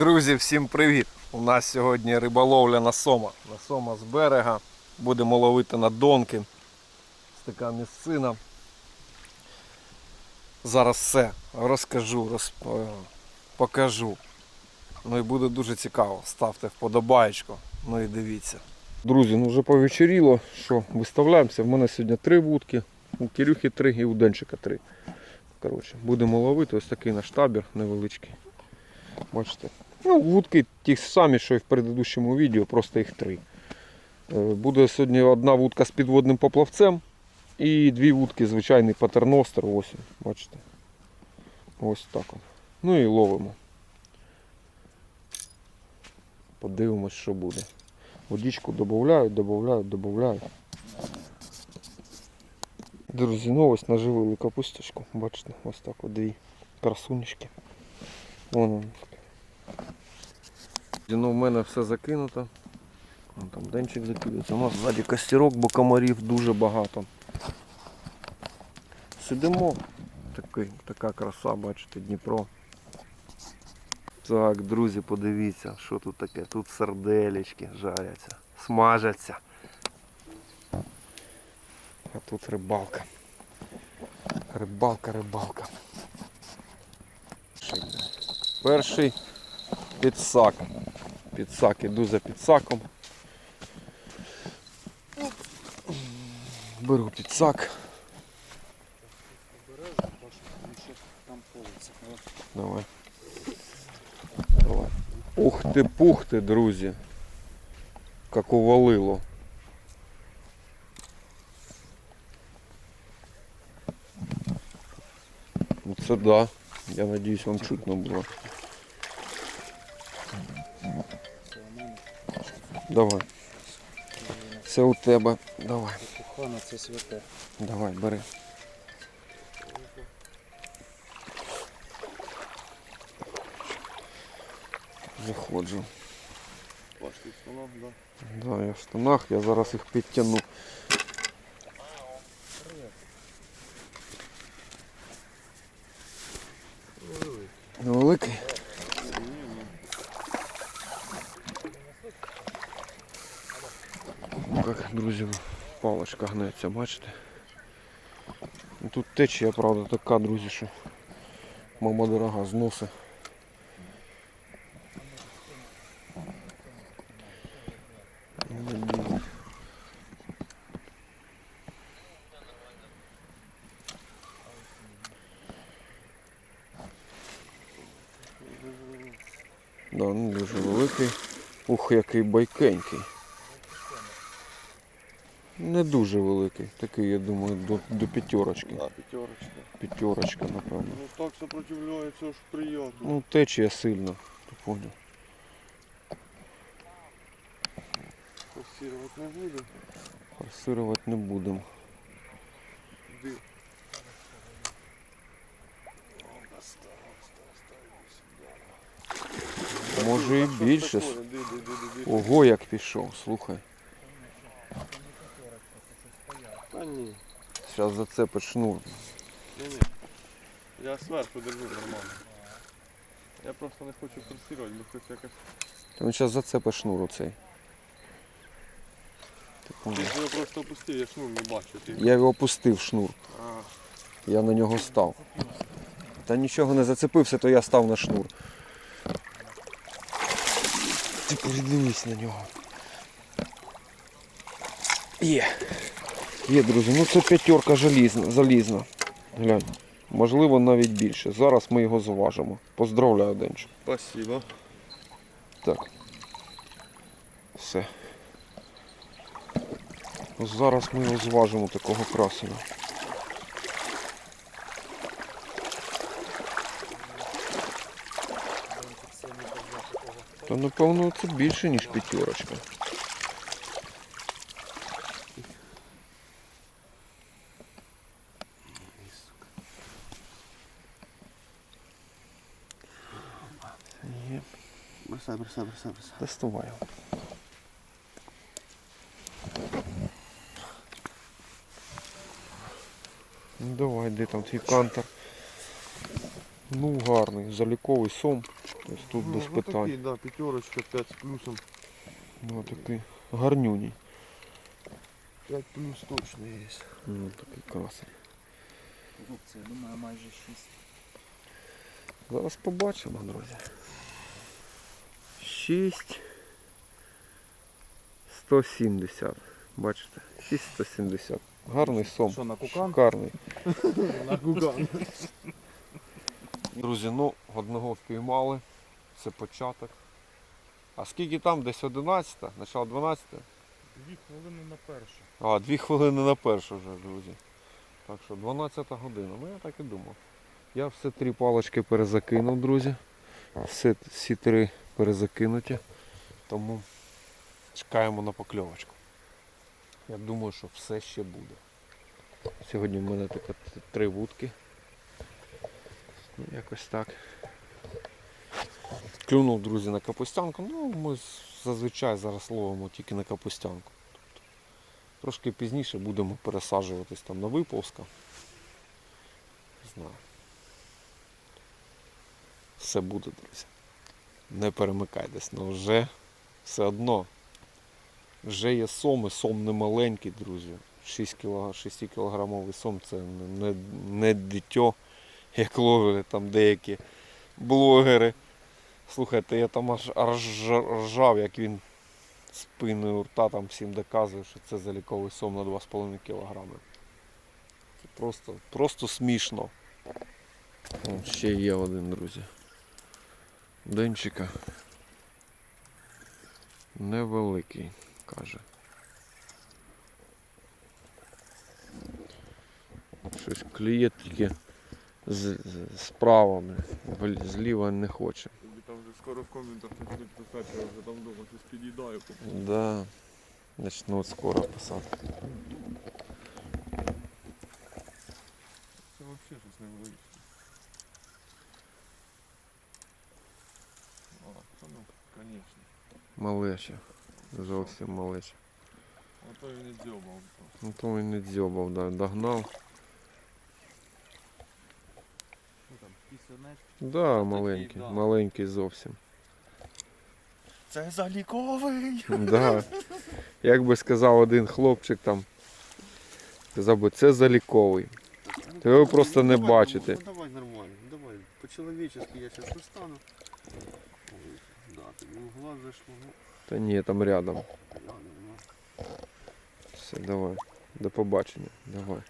Друзі, всім привіт! У нас сьогодні риболовля на сома. На сома з берега. Будемо ловити на донки. Така місцина. Зараз все розкажу, роз... е, покажу. Ну і буде дуже цікаво. Ставте вподобаєчку. Ну і дивіться. Друзі, ну вже повечеріло. Що, виставляємося. В мене сьогодні три вудки, у Кирюхи три і у Денчика три. Коротше, будемо ловити ось такий наш табір невеличкий. Бачите. Ну, вудки ті самі, що і в предыдущому відео, просто їх три. Е, Буде сьогодні одна вудка з підводним поплавцем і дві вудки звичайний патерностер. Ось, бачите. Ось так. Ну і ловимо. Подивимось, що буде. Водичку додають, додають, додають. Друзі, ну ось наживили капусточку. Бачите, ось так дві красунечки. Вон он. Ну, в мене все закинуто. Там денчик закидується. У нас ззаді костерок, бо комарів дуже багато. Сидимо. Такий, така краса, бачите, Дніпро. Так, друзі, подивіться, що тут таке. Тут сарделечки жаряться, смажаться. А тут рибалка. Рибалка, рибалка. Перший підсак. Підсак, іду за підсаком. Беру підсак. Давай. Давай. Ух ти, пух ти, друзі. Як увалило. Ну це да. Я надіюсь вам чутно було. Давай. Все у тебе. Давай. Кохана це святе. Давай, бери. Заходжу. Важкий станок, да. Да, я в штанах, я зараз їх підтягну. Великий? Ну, Як, друзі, палочка гнеться, бачите? Ну, Тут течія, правда, така, друзі, що мама дорога зносить. Да, ну дуже великий. Ух, який байкенький. Не дуже великий. Такий, я думаю, до, до п'ятерочки. Да, пятерочка. П'ятерочка, напевно. Ну так сопротивляється, аж приємно. Ну, течія сильно, ти поняв. Форсировать не буду. Форсувати не будемо. Може і більше. Ого, як пішов, слухай. Ні. Зараз зацепить шнур. Ні, ні. Я зверху держу нормально. Я просто не хочу форсировать, бо хочу якось. Він зараз зацепить шнур оцей. Ти? Його просто опустив, я шнур не бачу. Ти... Я його опустив шнур. А, Я на нього став. Та нічого не зацепився, то я став на шнур. Ти передивись на нього. Є. Є, друзі, ну це п'ятерка залізна, залізна. Глянь. Можливо, навіть більше. Зараз ми його зважимо. Поздравляю, Денчик. спасибо. Так. Все. Зараз ми його зважимо такого красення. Та напевно це більше, ніж п'ятерочка. Бросай, бросай, бросай. Доставай. Ну давай, де там твій кантер. Ну гарний, заліковий сом. Тобто тут Ну, без ну, питань. Такий, да, п'ятерочка, 5 з плюсом. Ну, такий гарнюній. 5 плюс точно є. Ну, такий красень. Хлопці, я думаю, майже 6. Зараз побачимо, друзі. 6 170. Бачите? 6 170. Гарний сом. Що, на кукан? Шикарний. На гуган. Друзі, ну, одного впіймали. Це початок. А скільки там? Десь 11? Начало 12? Дві хвилини на перше. А, дві хвилини на першу вже, друзі. Так що 12 година. Ну я так і думав. Я все три палочки перезакинув, друзі. Все, всі три перезакинуті. Тому чекаємо на покльовочку. Я думаю, що все ще буде. Сьогодні в мене таке три вудки. Ну, якось так. Клюнув, друзі, на капустянку. Ну, ми зазвичай зараз ловимо тільки на капустянку. Трошки пізніше будемо пересаджуватись там на виползка. Не знаю. Все буде, друзі. Не перемикайтесь, але вже все одно. Вже є соми, сом не маленький, друзі. 6 кг, 6 кілограмовий сом це не, не, дитьо, як ловили там деякі блогери. Слухайте, я там аж рж- ржав, як він спиною рта там всім доказує, що це заліковий сом на 2,5 кг. Це просто, просто смішно. Ще є один, друзі. Денчика. Невеликий, каже. Щось клює тільки з, з, справа. Зліва не хоче. Тобі там вже скоро в коментах почнуть писати, я вже там вдома щось під'їдаю. Да. Начнут скоро писати. Це взагалі щось невеличке. А, це ну, звісно. Малеча. Зовсім малеча. А то він не дзьобав. Ну то він не дзьобав, да, догнав. Що там, пісюнець? Да, маленький, да. маленький зовсім. Це заліковий! Да. Як би сказав один хлопчик там, сказав би, це заліковий. Ну, Та ви просто не давай, бачите. Ну, давай нормально, давай. По-человечески я зараз достану. Да, тобі в глаз зайшло, ну, Та ні, там рядом. ладно, ну. Все, давай. До побачення. Давай.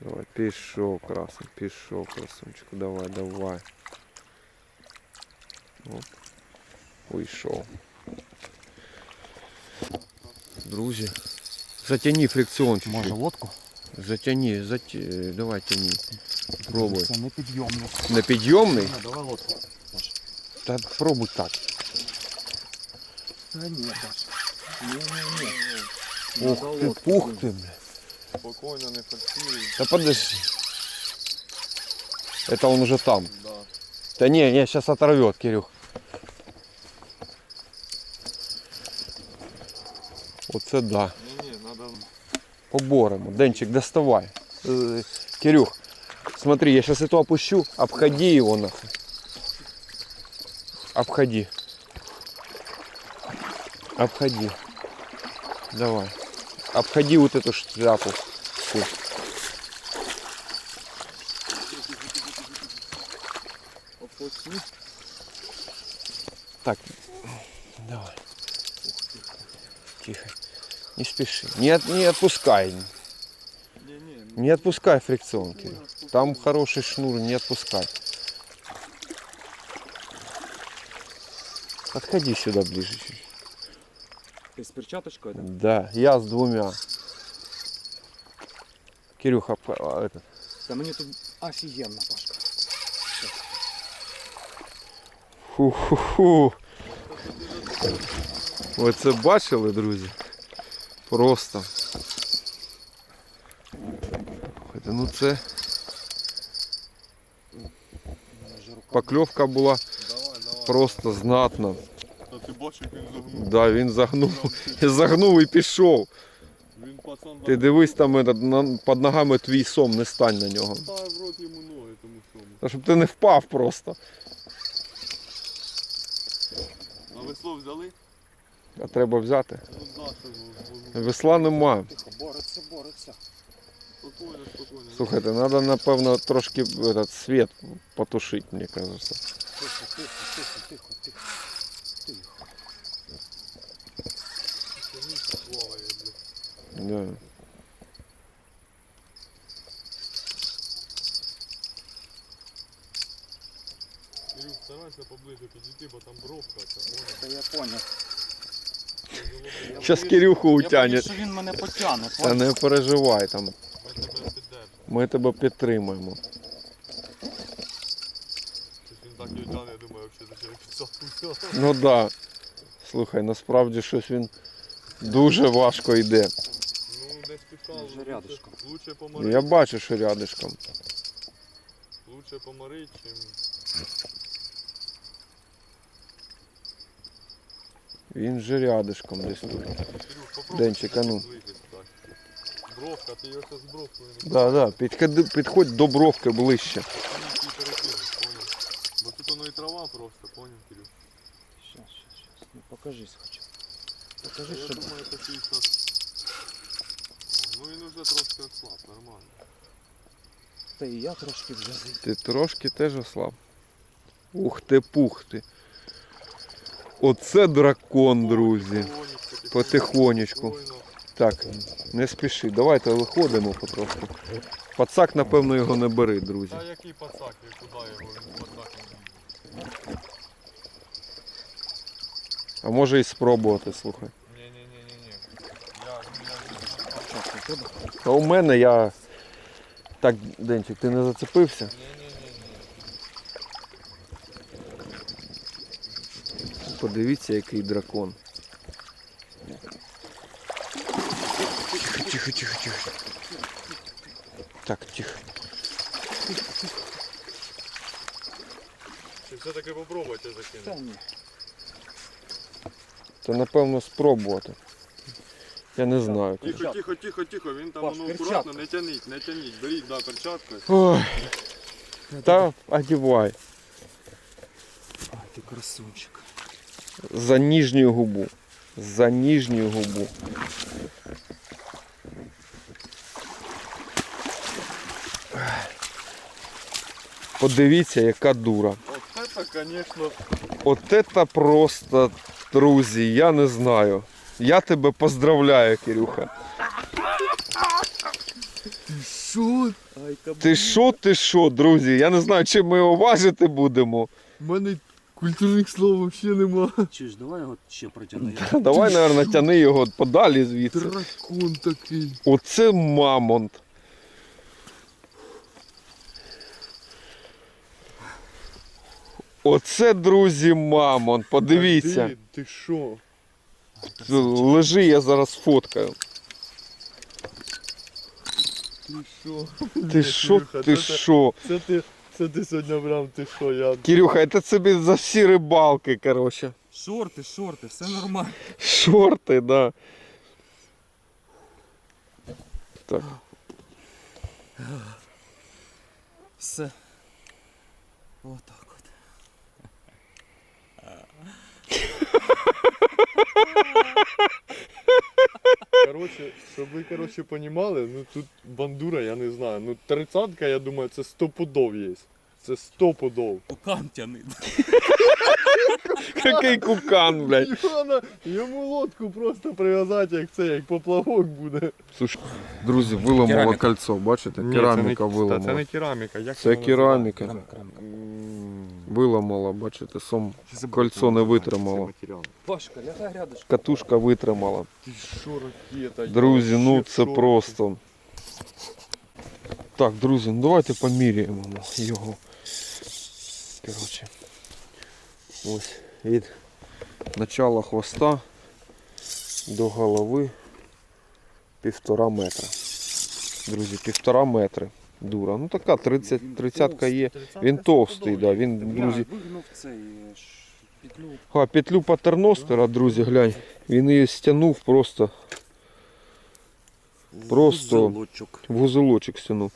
Давай, пішов, красень, пішов, красунчику, давай, давай. Оп. Уйшов. Друзі. Затяни фрикціончик. Може лодку? Затяни, заті... давай тяни. Пробуй. Це не підйомник. На підйомний? Ну, давай лодку. Та пробуй так. Та ні, Паш. Ні-ні-ні. Ух Надо ти, лодку. пух ти, бля. Спокойно, не форсируй. Да подожди. Это он уже там. Да. Да не, не, сейчас оторвет, Кирюх. Оце да. Не-не, надо... Поборемо. Денчик, доставай. Э, Кирюх, смотри, я сейчас эту опущу. Обходи его нахуй. Обходи. Обходи. Давай. Обходи вот эту шляпу. Фу. Так, давай. Тихо. Не спеши. Не, от- не отпускай. Не отпускай фрикцион, Кирилл. Там хороший шнур, не отпускай. Подходи сюда ближе чуть. Ти з перчаточкою? так? Да, я с двумя. Кирюха, п- а, этот. Та мені тут офігенно, Пашка. Фу-ху-ху. Оце бачили, друзі? Просто. Слухайте, Ну це покльовка була давай, давай. просто знатна. Та ти бачиш, як він загнув. Да, він загнув, загнув і пішов. Він пацан Ти дивись там этот, на, під ногами твій сом, не стань на нього. Ставив в рот йому ноги тому всьому. Та щоб ти не впав просто. Весло взяли? А треба взяти. Ну да, що ж, Весла нема. Тихо, бореться, бореться. спокійно, спокійно. Слухайте, треба, напевно, трошки этот світ потушити, мені тихо, тихо, тихо, тихо. Тихо. Це місце плаває, блядь. Да. Кирюх, старайся поближе підійти, бо там бровка понял? Та я Щас боюсь- Кирюху Я що він мене потягне. Та не переживай там. Ми тебе піддержимо. Ми тебе підтримуємо. Щось він так і тягне, я думаю, взагалі, що я підсадку Ну так. Да. Слухай, насправді щось він дуже важко йде. Ну, десь підкал. Вже рядышком. Лучше помарить, Я бачу, що рядишком. лучше помарить, чим... Він же рядишком десь тут. Кирюх, попробуй. Денчик, а ну. Бровка, ти його зараз бровкою не Да, да. Підходи, підходь до бровки ближче. Ти перекинеш? Бо тут воно і трава просто, понял, Кирюх? Щас, щас, щас. Ну покажись хоча. Я Покажи, що думаю, такий зараз... Ну він уже трошки ослаб, нормально. Та і я трошки вже Ти трошки теж ослаб. Ух ти, пух ти. Оце дракон, друзі. Потихонечку. Так, не спіши. Давайте виходимо потрошку. Пацак, напевно, його не бери, друзі. Та який пацак, я куди його, він пацак не. А може і спробувати, слухай. Ні-ні-ні-ні-ні. Я, ну, я не Щас, у тебе? А у мене я. Так, Денчик, ти не зацепився? Подивіться, який дракон. Тихо, тихо, тихо, тихо. Так, тихо. Чи все-таки попробуйте закинути? Та ні. То напевно спробувати. Я не знаю. Тихо, тихо, тихо, тихо, він там воно перчатка. акуратно, не тяніть, не тяніть. Беріть, да, перчатку. Ой. Та одівай. А, ти красунчик. За нижню губу. За нижню губу. Подивіться, яка дура. От це, звісно, От це просто, друзі, я не знаю. Я тебе поздравляю, Кирюха. що? Ти що, ти що, друзі? Я не знаю, чи ми його важити будемо. в мене культурних слов взагалі нема. Чи ж давай його ще протягну. Давай, мабуть, тяни його подалі звідси. Дракон такий. Оце мамонт. Оце, друзі, мамонт. Подивіться. Ти, ти що? Лежи, я зараз фоткаю. Ти що? Ти що, ти що? Це ти, це ти сьогодні прям, ти що, я... Кирюха, це собі за всі рибалки, коротше. Шорти, шорти, все нормально. Шорти, да. Так. Все. Отак от. Короче, щоб ви, короче, понімали, ну тут бандура, я не знаю. Ну тридцатка, я думаю, це сто пудов є. Це сто пудов. Пукан тяни. Який кукан, блядь. Йому лодку просто прив'язати, як це, як поплавок буде. Слушай, друзі, виламало Кераміка. кольцо, бачите? Кераміка виламала. Це не кераміка, як Це воно кераміка. Кераміка, кераміка. називається? Виламала, бачите, сом. Кольцо не витримало. Пашка, лягай рядышком. Катушка витримала. Ти що, ракета? Друзі, ну це просто. Так, друзі, ну давайте поміряємо його. Коротше. Ось від начала хвоста до голови півтора метра. Друзі, півтора метри. Дура. Ну така 30, 30 є. Він товстий, да, він, друзі. Вигнув цей е, петлю. А, петлю патерностера, друзі, глянь. Він її стягнув просто Просто- Золочок. в вузелочок стягнув.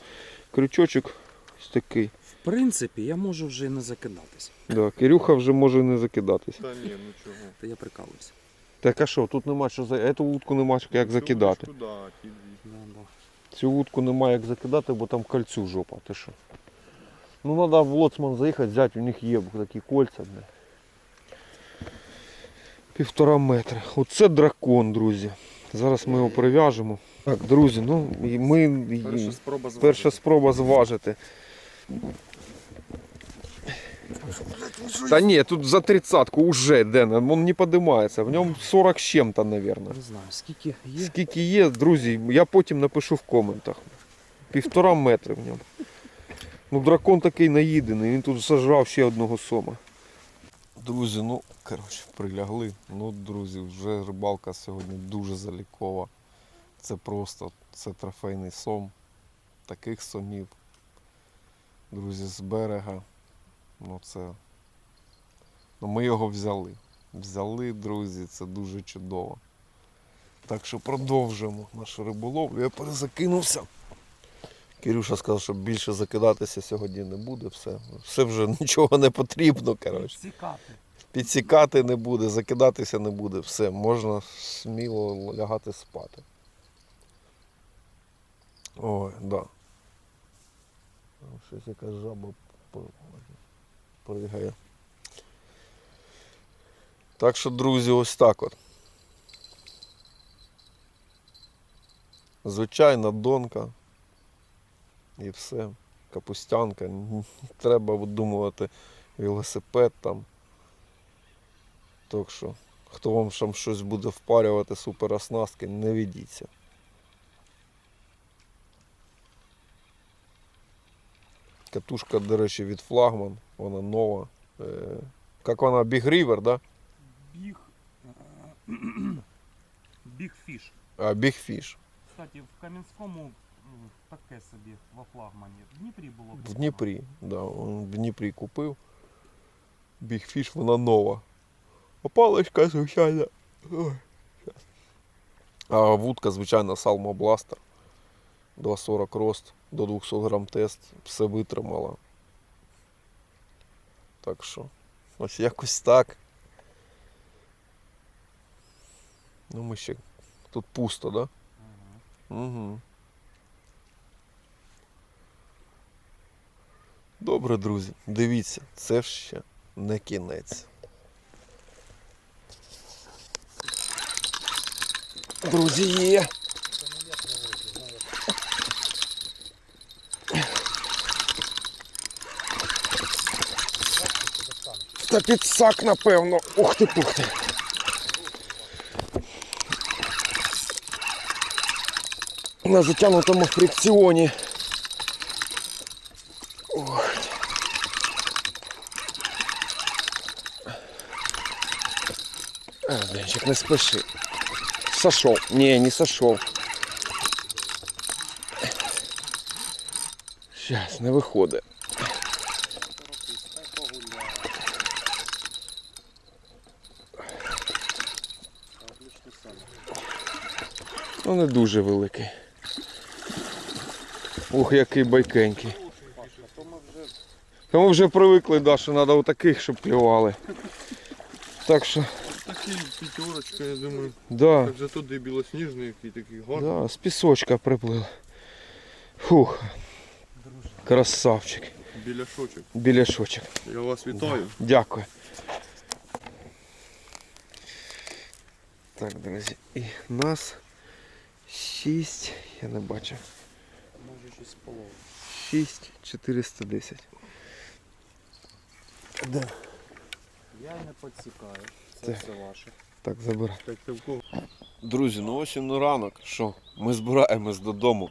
Крючочок ось такий. принципі, я можу вже і не закидатися. Да, Кирюха вже може не закидатись. Та ні, ну чого. Та я прикалуюся. Так а що, тут нема що за. Эту вудку нема як закидати. Туди. Да, да. Цю вудку немає як закидати, бо там кольцю жопа. Ти що? Ну треба в лоцман заїхати, взяти, у них є такі кольця. Бля. Півтора метра. Оце дракон, друзі. Зараз ми його прив'яжемо. Так, друзі, ну ми. Перша спроба зважити. Перша спроба зважити. Та ні, тут за тридцатку уже Дена, він не підіймається. В ньому 40 з чим-то, мабуть. Не знаю, скільки є. Скільки є, друзі, я потім напишу в коментах. Півтора метри в ньому. Ну, дракон такий наїдений, він тут сажав ще одного сома. Друзі, ну, коротше, прилягли. Ну, друзі, вже рибалка сьогодні дуже залікова. Це просто це трофейний сом. Таких сомів. Друзі, з берега. Ну це. Ну, ми його взяли. Взяли, друзі, це дуже чудово. Так що продовжуємо нашу риболовлю. Я перезакинувся. Кирюша сказав, що більше закидатися сьогодні не буде. Все, все вже нічого не потрібно. Коротше. Цікати. Підсікати не буде, закидатися не буде. Все, можна сміло лягати спати. Ой, да. Щось якась жаба пригає. Так що, друзі, ось так от. Звичайна донка. І все. Капустянка. Треба видумувати велосипед там. Так що, хто вам там щось буде впарювати супер оснастки, не ведіться. Катушка, до речі, від флагман, вона нова. Е, як вона, Big River, да? Біг. Біг фіш. А, Big Fish. Кстати, в Кам'янському таке собі во флагмані. В Дніпрі було. В. Дніпрі. Да, он в Дніпрі купив. Big Fish, вона нова. А паличка, звичайно. ой. А вудка, звичайно, Salmo Blaster. 240 рост, до 200 грам тест, все витримала. Так що, ось якось так. Ну ми ще. Тут пусто, да? Угу. Добре, друзі, дивіться, це ще не кінець. Друзі, є. Та підсак, напевно. Ух ти, пух ти. на затягнутому фрикціоні. Ох. А, Денчик, не спеши. Сошел. Не, не сошел. Сейчас, не виходить. Ну не дуже великий. Ух, який байкенький. Та ми вже привикли, да, що треба отаких, щоб клювали. Так що, Такий п'ятерочка, я думаю. да, Так же туди білосніжний, який такий гарний. да, з пісочка приплив. Фух, красавчик. Біляшочок. Біляшочок. Я вас вітаю. Дякую. Так, друзі, і нас 6, я не бачу. Може щось половину. 6 410. Да. Я не підсікаю. Це Так. все ваше. Так, забирай. Так це в кого? Друзі, ну ось і на ранок. Що? Ми збираємось додому.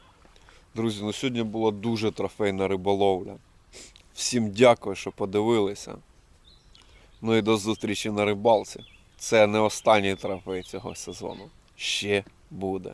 Друзі, ну сьогодні була дуже трофейна риболовля. Всім дякую, що подивилися. Ну і до зустрічі на рибалці. Це не останній трофей цього сезону. Ще буде.